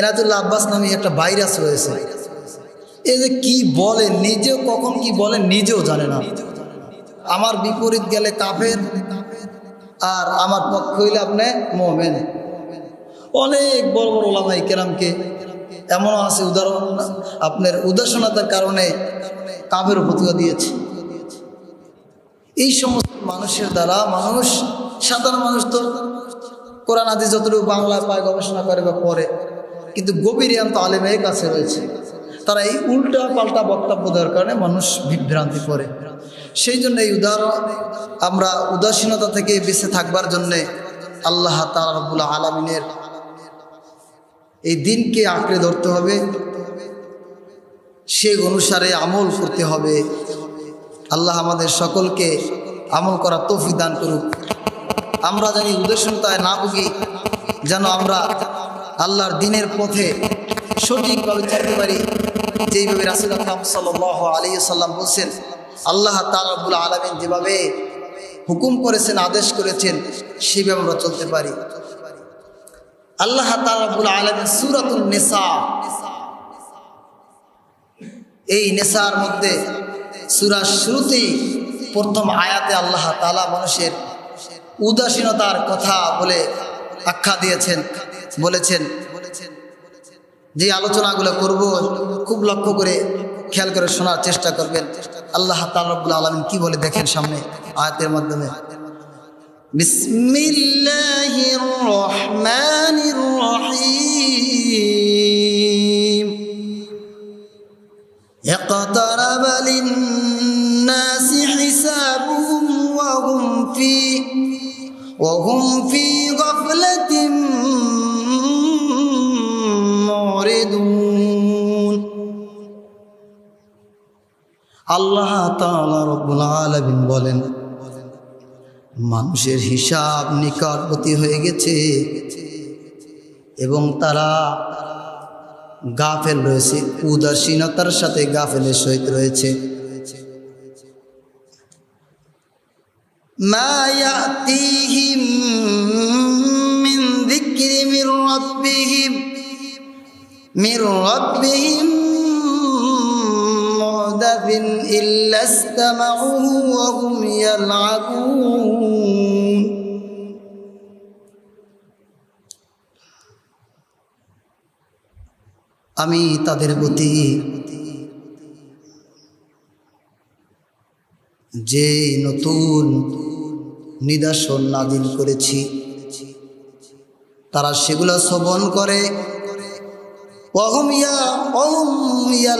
এনাতুল্লাহ আব্বাস নামে একটা ভাইরাস রয়েছে। এই যে কি বলে, নিজেও কখন কি বলে, নিজেও জানে না। আমার বিপরীত গেলে কাফের, আর আমার পক্ষ হইলে আপনি মোমেন। অনেক বড় বড় ওলামাই কেরামকে এমনও আছে উদাহরণ, আপনার উদাসীনতার কারণে কাফের ফতুয়া দিয়েছে। এই সমস্ত মানুষের দ্বারা মানুষ, সাধারণ মানুষ তো কোরআন আদি যতটুকু বাংলা পায় গবেষণা করে বা পড়ে। কিন্তু গভীর জ্ঞান আলেমের কাছে রয়েছে। তারা এই উল্টা পাল্টা বক্তব্য দেওয়ার কারণে মানুষ বিভ্রান্তি পড়ে সেই জন্য এই উদাহরণ আমরা উদাসীনতা থেকে বেঁচে থাকবার জন্যে আল্লাহ তালা আলমিনের এই দিনকে আঁকড়ে ধরতে হবে। সে অনুসারে আমল করতে হবে। আল্লাহ আমাদের সকলকে আমল করা তৌফিক দান করুক। আমরা জানি উদাসীনতায় না ভুগি, যেন আমরা আল্লাহর দিনের পথে সঠিকভাবে চলতে পারি, যেইভাবে রাসুল আকরাম সাল আলী সাল্লাম বলছেন, আল্লাহ তালাবুল আলমিন যেভাবে হুকুম করেছেন, আদেশ করেছেন, সেভাবে আমরা চলতে পারি। আল্লাহ তালাবুল আলমিন সুরাতুল নেশা এই নেশার মধ্যে সুরার শুরুতেই প্রথম আয়াতে আল্লাহ তালা মানুষের উদাসীনতার কথা বলে আখ্যা দিয়েছেন। বলেছেন যে আলোচনাগুলো করব খুব লক্ষ্য করে খেয়াল করে শোনার চেষ্টা করবেন আল্লাহ তালবুল আলমিন কি বলে দেখেন সামনে আয়াতের মাধ্যমে বিসমিল্লাহির রহমানির রহিম اقترب للناس حسابهم وهم في وهم في غفلة আল্লাহ তাআলা রব্বুল বলেন, মানুষের হিসাব নিকটবর্তী হয়ে গেছে এবং তারা গাফেল রয়েছে, উদাসীনতার সাথে গাফেলের সহিত রয়েছে। মির রব্বিহিম মির রব্বিহিম من ربهم من ربهم محدث إلا استمعوه وهم يلعبون আমি তাদের প্রতি যে নতুন নিদর্শন নাদিল করেছি তারা সেগুলো শ্রবণ করে অহুম ইয়া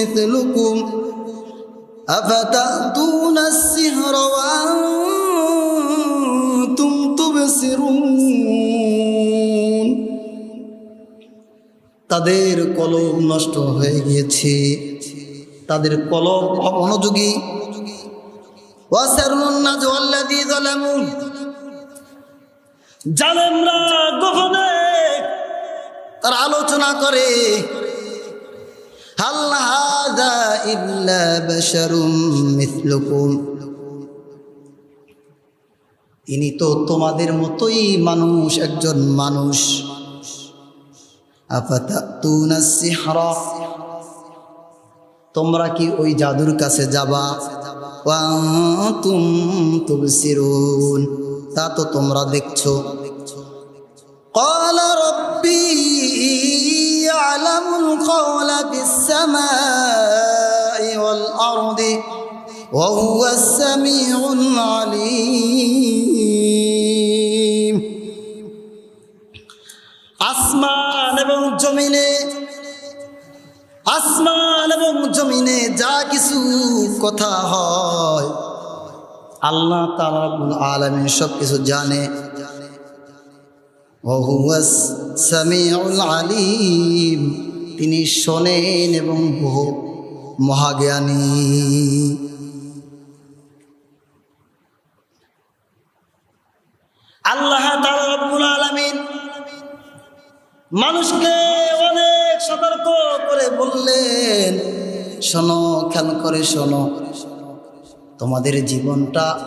مثلكم أفتأتون السحر وأنتم تبصرون তাদের কলম নষ্ট হয়ে গিয়েছে তাদের কলম অমনোযোগী জালেমরা গোপনে তার আলোচনা করে হাল হাদা ইল্লা বাশারুম মিসলুকুম। ইনি তো তোমাদের মতোই মানুষ, একজন মানুষ। তোমরা কি ওই জাদুর কাছে যাবা? তা তো তোমরা দেখছ। কলা রব্বী يعلم القول في السماء والأرض وهو السميع العليم আসমান এবং জমিনে আসমান এবং জমিনে যা কিছু কথা হয় আল্লাহ তালাবুল আলমিন সব কিছু জানে ওহুয়াস সামিউল আলিম। তিনি শোনেন এবং বহু মহাজ্ঞানী। আল্লাহ মানুষকে অনেক সতর্ক করে বললেন, শোনো, খেয়াল করে শোনো। তোমাদের জীবনটা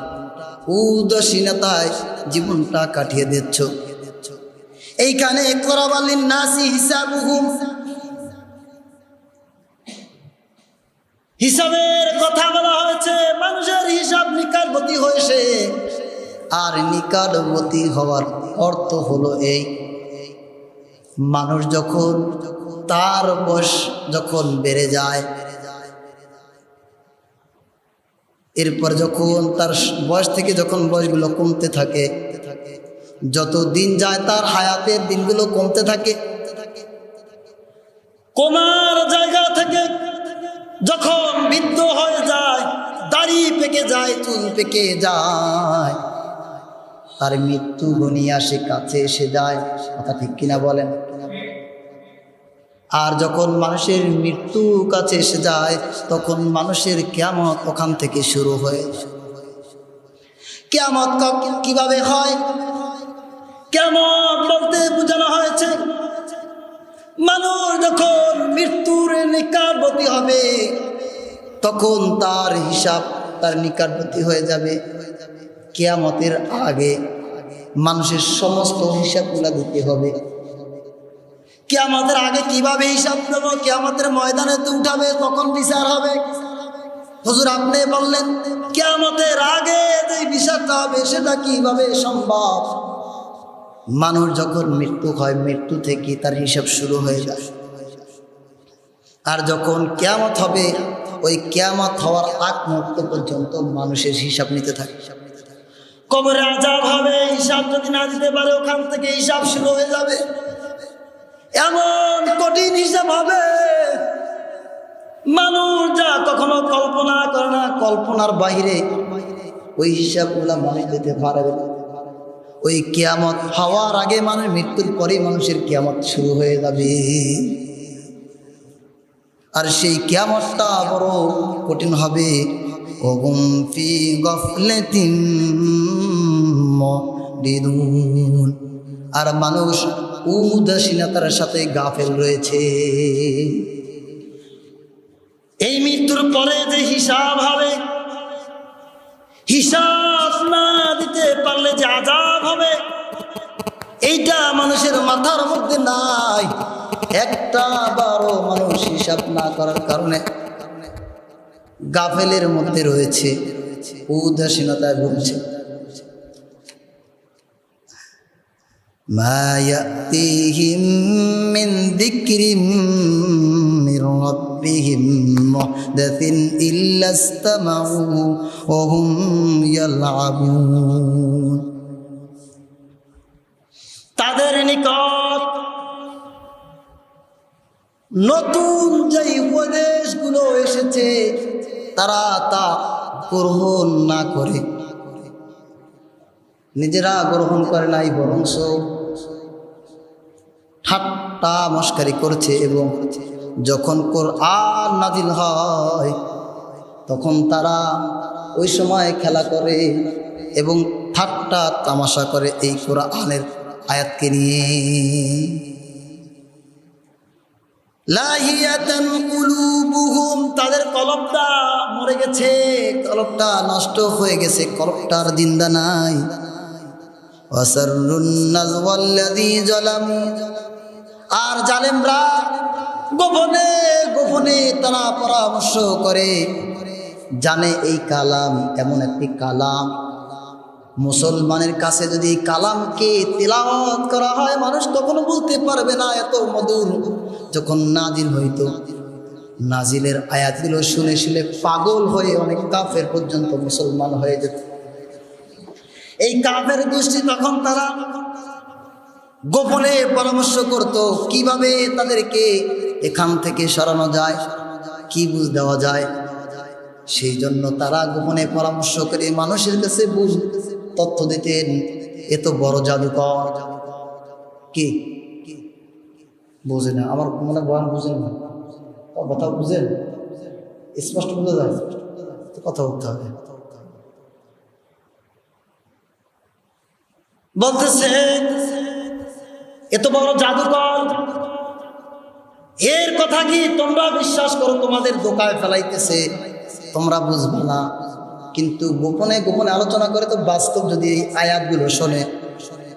উদাসীনতায় জীবনটা কাটিয়ে দিচ্ছ। এইখানে করাবালিন নাসি হিসাবুহুম হিসাবের কথা বলা হয়েছে, মানুষের হিসাব নিকাটবতী হয়েছে। আর নিকাটবতী হওয়ার অর্থ হলো এই, মানুষ যখন তার বয়স যখন বেড়ে যায়, এরপর যখন তার বয়স থেকে যখন বয়সগুলো কমতে থাকে যত দিন যায় তার হায়াতের দিনগুলো কমতে থাকে। কমার জায়গা থেকে যখন বৃদ্ধ হয়ে যায়, দাড়ি পেকে যায়, চুল পেকে যায়, তার মৃত্যু গনিয়ে সে কাছে এসে যায়। কথা ঠিক কিনা বলেন? আর যখন মানুষের মৃত্যু কাছে এসে যায়, তখন মানুষের কেমত ওখান থেকে শুরু হয়ে কেমত কীভাবে হয়? কেমন বলতে বোঝানো হয়েছে? মানুষ যখন মৃত্যুর নিকটবর্তী হবে, তখন তার হিসাব তার নিকটবর্তী হয়ে যাবে। কেয়ামতের আগে মানুষের সমস্ত হিসাবগুলো দিতে হবে। কেয়ামতের আগে কীভাবে হিসাব দেবো? কেয়ামতের ময়দানে তো উঠাবে, তখন বিচার হবে। হুজুর, আপনি বললেন, কেয়ামতের আগে যে বিচারটা হবে, সেটা কীভাবে সম্ভব? মানুষ যখন মৃত্যু হয়, মৃত্যু থেকে তার হিসাব শুরু হয়ে যায়। আর যখন কেয়ামত হবে, ওই কেয়ামত হওয়ার আগ মুহূর্ত পর্যন্ত মানুষের হিসাব নিতে থাকে। কবরে আজাব হবে, হিসাব যদি না দিতে পারে, ওখান থেকে হিসাব শুরু হয়ে যাবে। এমন কঠিন হিসাব হবে। মানুষ যা কখনো কল্পনা করে না, কল্পনার বাইরে ওই হিসাবগুলা মানুষ দিতে পারবে না। ওই কেয়ামত হওয়ার আগে মানুষ মৃত্যুর পরেই মানুষের কেয়ামত শুরু হয়ে যাবে। আর সেই কেয়ামতটা বড় কঠিন হবে। আর মানুষ উদাসীনতার সাথে গাফেল রয়েছে। এই মৃত্যুর পরে যে হিসাব হবে, হিসাব না দিতে পারলে যে আজাব হবে এইটা মানুষের মাথার মধ্যে নাই একটা বারো মানুষ হিসাব না করার কারণে গাফেলের মধ্যে রয়েছে উদাসীনতায় ভুগছে ما يأتيهم من ذكر من ربهم محدث إلا استمعوا وهم يلعبون তাদের নিকট নতুন যে উপদেশগুলো এসেছে তারা তা গ্রহণ না করে নিজেরা গ্রহণ করে নাই বরংস ঠাট্টা মস্কারি করছে এবং যখন কোরআন নাজিল হয়, তখন তারা ওই সময় খেলা করে এবং ঠাট্টা তামাশা করে এই কোরআনের আয়াতকে নিয়ে। তাদের কলবটা মরে গেছে, কলবটা নষ্ট হয়ে গেছে, কলবটার জিন্দা নাই। আর জালেমরা গোপনে গোপনে তারা পরামর্শ করে, জানে এই কালাম এমন একটি কালাম। মুসলমানের কাছে যদি কালামকে তেলাওয়াত করা হয়, মানুষ কখনো বলতে পারবে না, এত মধুর। যখন নাজিল হইতো, নাজিলের আয়াতগুলো শুনে শুনে পাগল হয়ে অনেক কাফের পর্যন্ত মুসলমান হয়ে যেত। এই কাফের গোষ্ঠী তখন তারা গোপনে পরামর্শ করত, কীভাবে তাদেরকে এখান থেকে সরানো যায়, কি বুঝ দেওয়া যায়? সেই জন্য তারা গোপনে পরামর্শ করে মানুষের কাছে বুঝ তথ্য দিতেন, এত বড় জাদুকর। কি? বোঝে না, আমার মনে বয়ান বুঝেন না। কথা বুঝেন স্পষ্ট বোঝা যায়। কথা বলতে হবে। বলতেছে, এত বড় জাদুকর এর কথা কি তোমরা বিশ্বাস করো? তোমাদের দোকায় ফেলাইতেছে। তোমরা বুঝবে না। কিন্তু গোপনে গোপনে আলোচনা করে তো বাস্তব যদি এই আয়াতগুলো শোনে,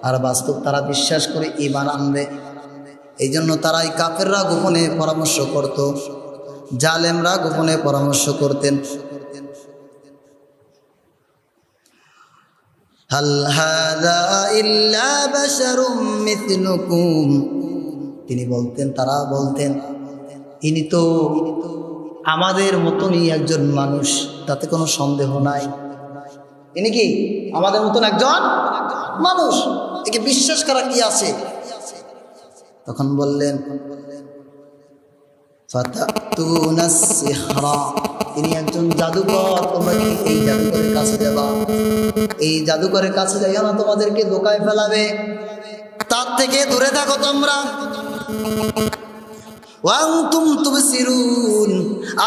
আর বাস্তব তারা বিশ্বাস করে ইমান আনবে। এই জন্য তারা এই কাফেররা গোপনে পরামর্শ করত, জালেমরা গোপনে পরামর্শ করতেন। হাল হাদা ইল্লা বাশারুম মিথলুকুম তিনি বলতেন, তারা বলতেন, ইনি তো আমাদের মতনই একজন মানুষ, তাতে কোনো সন্দেহ নাই। ইনি কি আমাদের মতন একজন মানুষ? একে বিশ্বাস করা কি আছে? তখন বললেন তিনি একজন জাদুকর, তোমরা কি এই জাদুকরের কাছে যাবা? এই জাদুকরের কাছে যাইও না তোমাদেরকে দোকায় ফেলাবে? তার থেকে দূরে থাকো তোমরা। ওয়াংতুম তুবসিরুন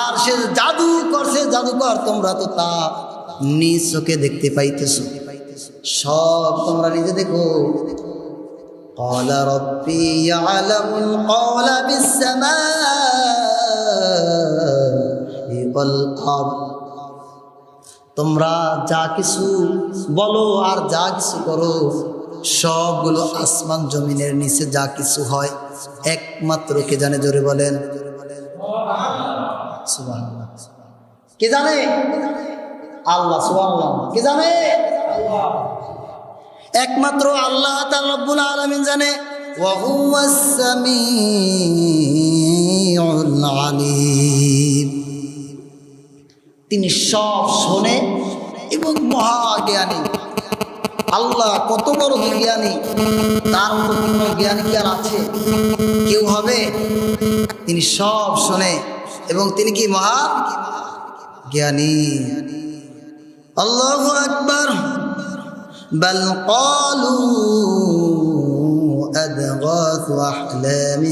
আর সে জাদু করছে জাদুকর তোমরা তো তা নিজ চোখে দেখতে পাইতেছো সব তোমরা নিজে দেখো قال ربي يعلم القول بالسماء والأرض তোমরা যা কিছু বলো আর যা কিছু করো সবগুলো আসমান জমিনের নিচে যা কিছু হয় একমাত্র কে জানে জোরে বলেন? কে জানে? আল্লাহ, সুবহানাল্লাহ। কে জানে? একমাত্র আল্লাহ তাআলা রব্বুল আলামিন জানে। তিনি সব শোনে এবং মহাজ্ঞানী। আল্লাহ কত বড় জ্ঞানী তার মতো কোনো জ্ঞানী কি আর আছে কেউ হবে তিনি সব শোনে এবং তিনি কি মহা জ্ঞানী আল্লাহু আকবার بل قالوا أضغاث أحلام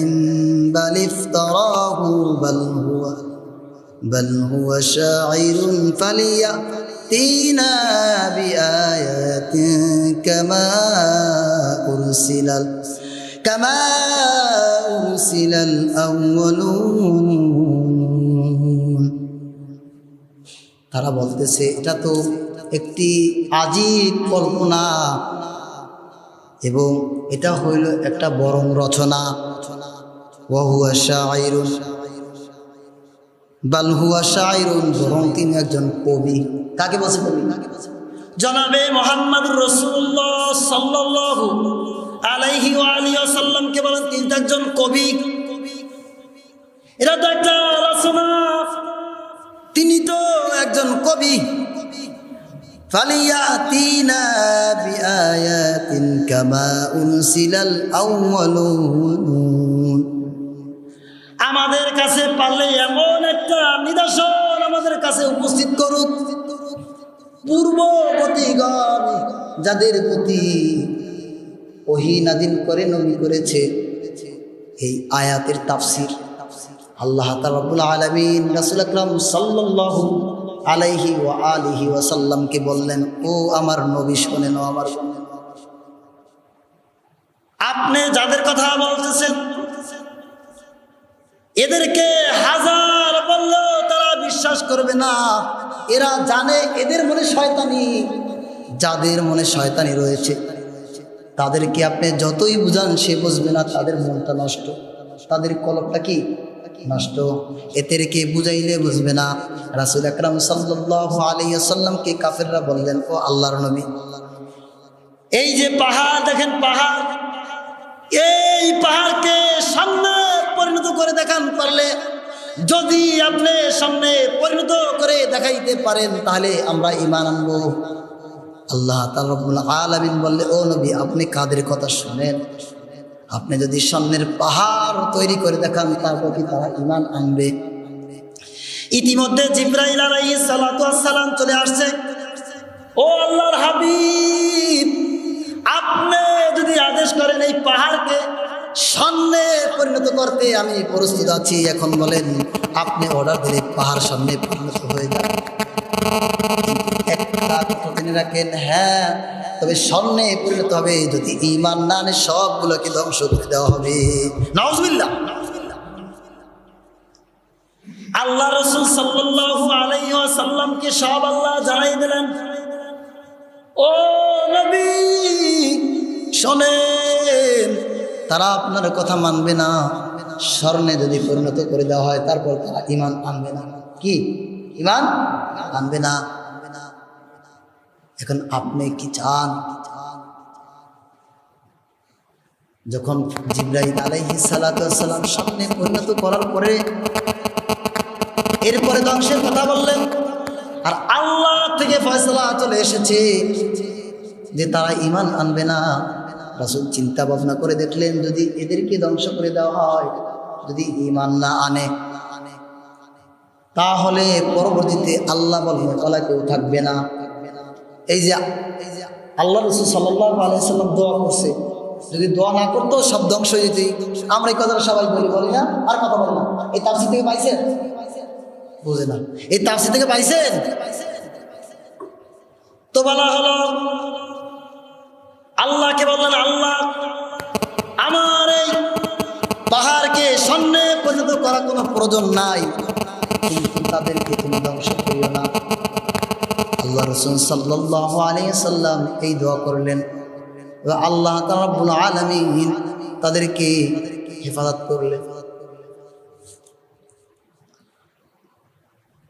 بل افتراه بل هو بل هو شاعر فليأتينا بآيات كما أرسل ال- كما أرسل الأولون তারা বলতেছে এটা তো একটি আজীব কল্পনা এবং এটা হইল একটা বরং রচনা ওয়াহুয়া শাইরুন বাল হুয়া শাইরুন, বরং তিনি একজন কবি। কাকে বলছে কবি? জনাবে মোহাম্মদ রসুল্লাহ সাল্লাল্লাহু আলাইহি ওয়া আলিহি ওয়াসাল্লামকে বলেন? তিনি একজন কবি। এটা তো একটা রচনা। তিনি তো একজন কবি। ফালিয়াতিনা বিআয়াতিন কামা উনসিলাল আউয়ালুন আমাদের কাছে পারলে এমন একটা নিদর্শন আমাদের কাছে উপস্থিত করুক। পূর্ববর্তীগণ যাদের প্রতি ওহি নাদিন করে, নবী করেছে, এই আয়াতের তাফসির আল্লাহ তালাবুল আলমিন রাসুল আকরাম সাল্লাল্লাহু আলাইহি ওয়া আলিহি ওয়াসাল্লামকে বললেন, ও আমার নবী শোনেন ও আমার আপনি যাদের কথা বলতেছেন এদেরকে হাজার বললেও তারা বিশ্বাস করবে না। এরা জানে এদের মনে শয়তানি, যাদের মনে শয়তানি রয়েছে। তাদেরকে আপনি যতই বুঝান, সে বুঝবে না তাদের মনটা নষ্ট। তাদের কলকটা কি? নষ্ট। এদেরকে বুঝাইলে বুঝবে না। রাসুল আকরাম সাল্লাহ আলাইসাল্লামকে কাফেররা বললেন, ও আল্লাহর নবী, এই যে পাহাড়, দেখেন পাহাড় এই পাহাড়কে সামনে পরিণত করে দেখান পারলে, যদি আপনি সামনে পরিণত করে দেখাইতে পারেন, তাহলে আমরা ইমান আনব। আল্লাহ আলমিন বললে, ও নবী, আপনি কাদের কথা শুনেন? আপনি যদি সামনের পাহাড় তৈরি করে দেখান, তারপর কি তারা ইমান আনবে? ইতিমধ্যে জিব্রাইল ওয়াস সালাম চলে আসছে। ও আল্লাহর হাবিব আপনি যদি আদেশ করেন এই পাহাড়কে সামনে পরিণত করতে, আমি প্রস্তুত আছি। এখন বলেন, আপনি অর্ডার দিলে পাহাড় সামনে পরিণত হয়ে যাবে। একটা রাখেন হ্যাঁ তবে স্বর্ণে পরিণত হবে। যদি ইমান না আনে, সবগুলোকে ধ্বংস করে দেওয়া হবে। নজবিল্লা আল্লাহ রসুল সাল্লাল্লাহু আলাইহি ওয়াসাল্লামকে সব আল্লাহ জানাই দিলেন, ও নবী শোনেন, তারা আপনার কথা মানবে না। স্বর্ণে যদি পরিণত করে দেওয়া হয়, তারপর তারা ইমান আনবে না। কি? ইমান আনবে না। এখন আপনি কি চান? যখন জিব্রাহিম আলাইহি সালাম স্বপ্নে পরিণত করার পরে, এরপরে ধ্বংসের কথা বললেন, আর আল্লাহ থেকে ফয়সলা চলে এসেছে যে তারা ইমান আনবে না। রাসুল চিন্তা ভাবনা করে দেখলেন, যদি এদেরকে ধ্বংস করে দেওয়া হয়, যদি ইমান না আনে, তাহলে পরবর্তীতে আল্লাহ বলবে কলা কেউ থাকবে না। এই যে আল্লাহ রসুল আলাইসাল্লাম দোয়া করছে, যদি দোয়া না করতো সব ধ্বংস হয়ে যেত। আমরা এই কথাটা সবাই বলি বলি না? আর কথা বলি না। এই তাপসি থেকে পাইছেন? বুঝে না। এই তাপসি থেকে পাইছেন? তো বলা হলো আল্লাহকে বললেন, আল্লাহ, আমার এই পাহাড়কে সামনে পরিণত করার কোনো প্রয়োজন নাই। তাদেরকে তুমি ধ্বংস করিও না। আল্লাহ রসুল সাল্লাহ আলিয়াল্লাম এই দোয়া করলেন। আল্লাহ তারাবুল আলমিন তাদেরকে হেফাজত করলেন।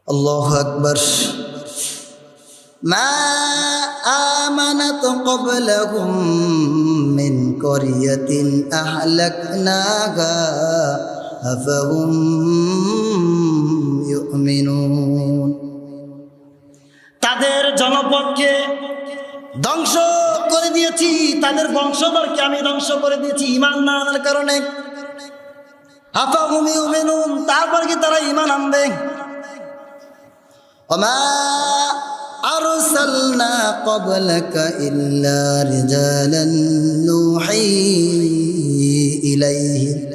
আল্লাহ আকবর। ما آمنت قبلهم من قرية أهلكناها أفهم يؤمنون তাদের জনপদকে ধ্বংস করে দিয়েছি তাদের বংশধরকে আমি ধ্বংস করে দিয়েছি ইমান না আনার কারণে আফা ভূমি উমেনুন তারপর কি তারা ইমান আনবে وما أرسلنا قبلك إلا رجالا نوحي إليهم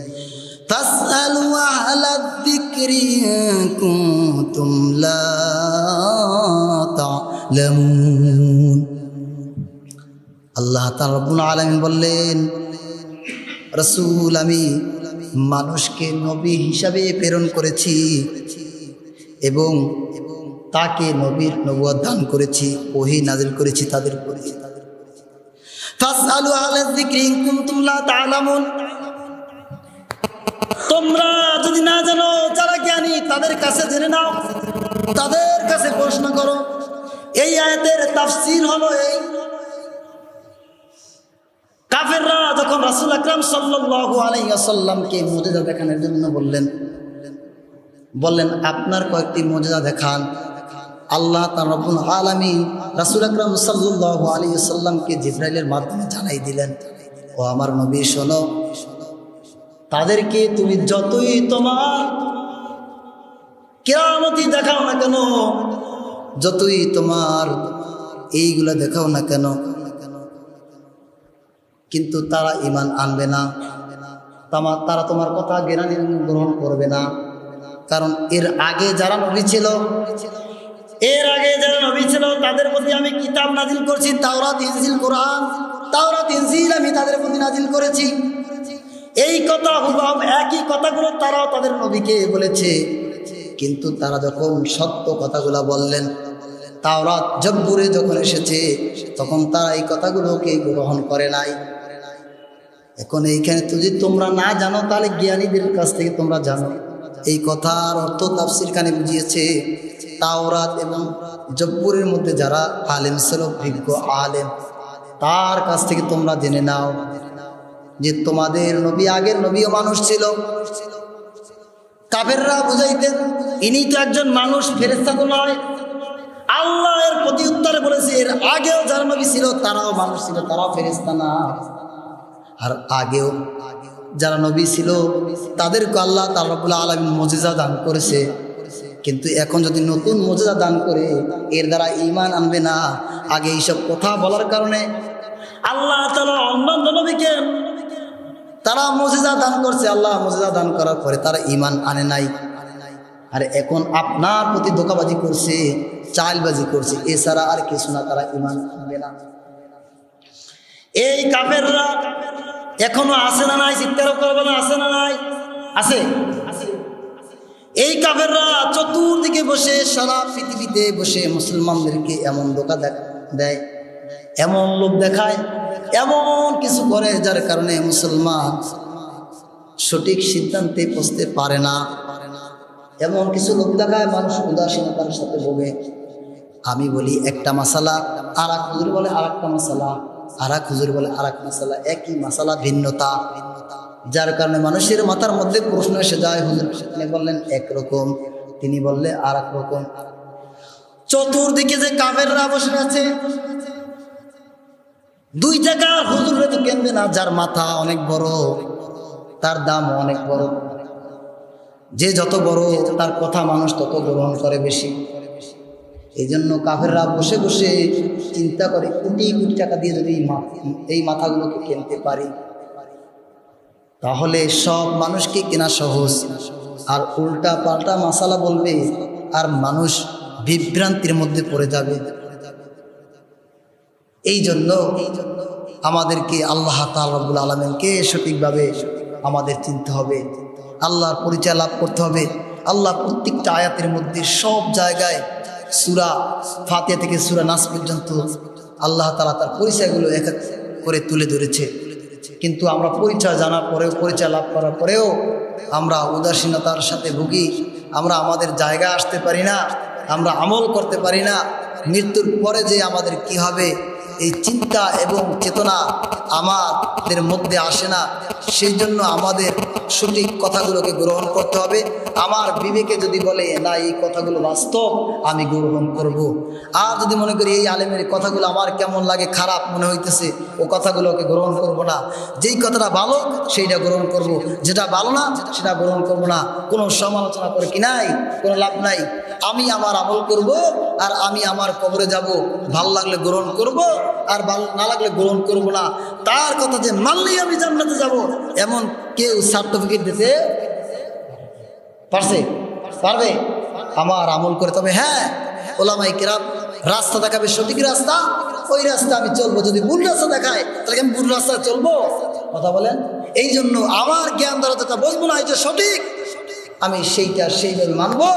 فاسألوا أهل الذكر إن كنتم لا تعلمون আল্লাহ তাআলা রব্বুল আলামিন বললেন রসুল আমি মানুষকে নবী হিসাবে প্রেরণ করেছি এবং তাকে নবীর নবুয়াদ দান করেছি, ওহি নাজিল করেছি তাদের করেছি তা'লামুন। তোমরা যদি না জানো, যারা জ্ঞানী, তাদের কাছে জেনে নাও, তাদের কাছে প্রশ্ন করো, এই আয়াতের তাফসীর হলো এই। কাফেররা যখন রাসূল আকরাম সাল্লাল্লাহু আলাইহি ওয়াসাল্লামকে মুজিজা দেখানোর জন্য বললেন বললেন, আপনার কয়েকটি মজা দেখান। আল্লাহ তার রব্বুল আলমিন রাসুল আকরাম সাল্লাহ আলী সাল্লামকে জিব্রাইলের মাধ্যমে জানাই দিলেন। ও আমার নবী, শোনো, তাদেরকে তুমি যতই তোমার কেরামতি দেখাও না কেন, যতই তোমার এইগুলো দেখাও না কেন, কিন্তু তারা ইমান আনবে না। তারা তোমার কথা জ্ঞানী গ্রহণ করবে না। কারণ এর আগে যারা নবী ছিল এর আগে যারা নবী ছিল, তাদের প্রতি আমি কিতাব নাজিল করছি, তাওরাত, ইনজিল, কোরআন। তাওরাত, ইনজিল আমি তাদের প্রতি নাজিল করেছি। এই কথা হুবাব একই কথাগুলো তারাও তাদের নবীকে বলেছে। কিন্তু তারা যখন সত্য কথাগুলো বললেন, তাওরাত জব্বুরে যখন এসেছে, তখন তারা এই কথাগুলোকে গ্রহণ করে নাই। এখন এইখানে যদি তোমরা না জানো, তাহলে জ্ঞানীদের কাছ থেকে তোমরা জানো। এই কথার অর্থ তাফসির খানে বুঝিয়েছে তাওরাত এবং জব্বুরের মধ্যে যারা আলেম ছিল আলেম, তার কাছ থেকে তোমরা জেনে নাও যে তোমাদের নবী আগের নবীও মানুষ ছিল। কাফেররা বুঝাইতেন, ইনি তো একজন মানুষ ফেরেস্তা তো নয়। আল্লাহ এর প্রতি উত্তরে বলেছে, এর আগেও যারা নবী ছিল, তারাও মানুষ ছিল, তারাও ফেরেস্তা না। আর আগেও যারা নবী ছিল, তাদেরকে আল্লাহ তাল্লাবুল্লাহ আলমিন মজিজা দান করেছে। কিন্তু এখন যদি নতুন মজিজা দান করে, এর দ্বারা ইমান আনবে না। আগে এইসব কথা বলার কারণে আল্লাহ তালা অন্যান্য তারা মজিজা দান করছে। আল্লাহ মজিজা দান করার পরে তারা ইমান আনে নাই। আর এখন আপনার প্রতি ধোকাবাজি করছে, চালবাজি করছে। এছাড়া আর কিছু না, তারা ইমান আনবে না। এই কাফেররা এখনও আছে না নাই? চিৎকার করবে না, আছে না নাই? আছে? এই কাফেররা চতুর্দিকে বসে, সারা পৃথিবীতে বসে মুসলমানদেরকে এমন ধোকা দেয়, এমন লোক দেখায়, এমন কিছু করে যার কারণে মুসলমান সঠিক সিদ্ধান্তে পৌঁছতে পারে না। এমন কিছু লোক দেখায়, মানুষ উদাসীনতার সাথে ভোগে। আমি বলি একটা মশালা আর এক হুজুর বলে আর একটা মশালা আর এক হুজুর বলে আর এক মশালা একই মশালা ভিন্নতা ভিন্নতা। যার কারণে মানুষের মাথার মধ্যে প্রশ্ন এসে যায়, হুজুর তিনি বললেন একরকম, তিনি বললে আর এক রকম চতুর্দিকে যে কাফেররা বসে আছে দুই টাকার হুজুরে তো কেনবে না, যার মাথা অনেক বড়, তার দাম অনেক বড়। যে যত বড়, তার কথা মানুষ তত গ্রহণ করে বেশি। এই জন্য কাফেররা বসে বসে চিন্তা করে, কোটি কোটি টাকা দিয়ে যদি এই মাথাগুলোকে কিনতে পারি। তাহলে সব মানুষকে কেনা সহজ? আর উল্টা পাল্টা মশালা বলবে, আর মানুষ বিভ্রান্তির মধ্যে পড়ে যাবে। এই জন্য আমাদেরকে আল্লাহ তাল্লাবুল আলমেনকে সঠিকভাবে আমাদের চিনতে হবে। আল্লাহর পরিচয় লাভ করতে হবে। আল্লাহ প্রত্যেকটা আয়াতের মধ্যে সব জায়গায় সুরা ফাতিয়া থেকে সুরা নাস পর্যন্ত আল্লাহ তালা তার পরিচয়গুলো এক করে তুলে ধরেছে। কিন্তু আমরা পরিচয় জানার পরেও, পরিচয় লাভ করার পরেও আমরা উদাসীনতার সাথে ভুগি। আমরা আমাদের জায়গা আসতে পারি না। আমরা আমল করতে পারি না। মৃত্যুর পরে যে আমাদের কি হবে এই চিন্তা এবং চেতনা আমাদের মধ্যে আসে না। সেই জন্য আমাদের সঠিক কথাগুলোকে গ্রহণ করতে হবে। আমার বিবেকে যদি বলে, না, এই কথাগুলো বাস্তব, আমি গ্রহণ করব। আর যদি মনে করি, এই আলেমের কথাগুলো আমার কেমন লাগে, খারাপ মনে হইতেছে, ও কথাগুলোকে গ্রহণ করব না। যেই কথাটা ভালো, সেইটা গ্রহণ করব। যেটা ভালো না, সেটা গ্রহণ করব না। কোনো সমালোচনা করে কি নাই? কোনো লাভ নাই। আমি আমার আমল করব আর আমি আমার কবরে যাব। ভালো লাগলে গ্রহণ করব আর না লাগলে গ্রহণ করব না। তার কথা যে মানলেই আমি জান্নাতে যাব, এমন কেউ সার্টিফিকেট দিতে পারছে? পারবে? আমার আমল করে তবে হ্যাঁ ওলামাই কেরাম, রাস্তা দেখাবে সঠিক রাস্তা, ওই রাস্তা আমি চলবো। যদি ভুল রাস্তা দেখায়, তাহলে আমি ভুল রাস্তা চলবো? কথা বলেন? এই জন্য আমার জ্ঞান দ্বারা যেটা বলব না, এটা সঠিক। আমি সেইটা সেইভাবে মানবো।